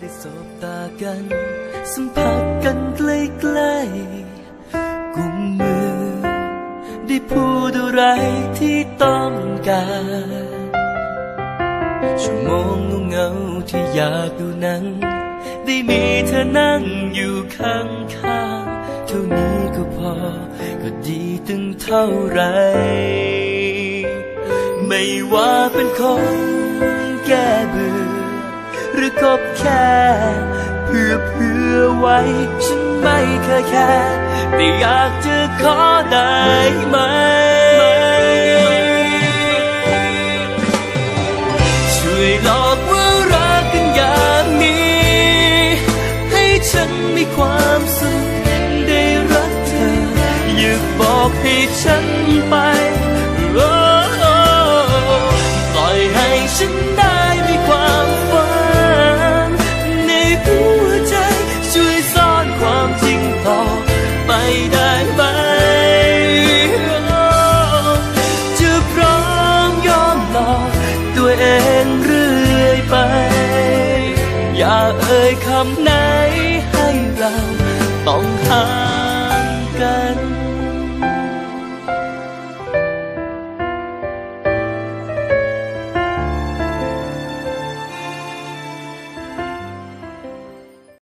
ได้สบตากัน สัมผัสกันใกล้ๆกุมมือ ได้พูดอะไรที่ต้องการชั่วโมงเงาที่อยากดูนั้น ได้มีเธอนั่งอยู่ข้างข้างๆเท่านี้ก็พอ ก็ดีตึงเท่าไหรไม่ว่าเป็นคนแก้เบื่อ หรือคบแค่ เพื่อเพื่อไว้ ฉันไม่เคยแค่แต่อยากจะขอได้ไหมช่วยหลอกว่ารักกันอย่างนี้ ให้ฉันมีความสุขได้รักเธอ อย่าบอกให้ฉันไป ตัวเองเรื่อยไป อย่าเอ่ยคำไหนให้เราต้องหา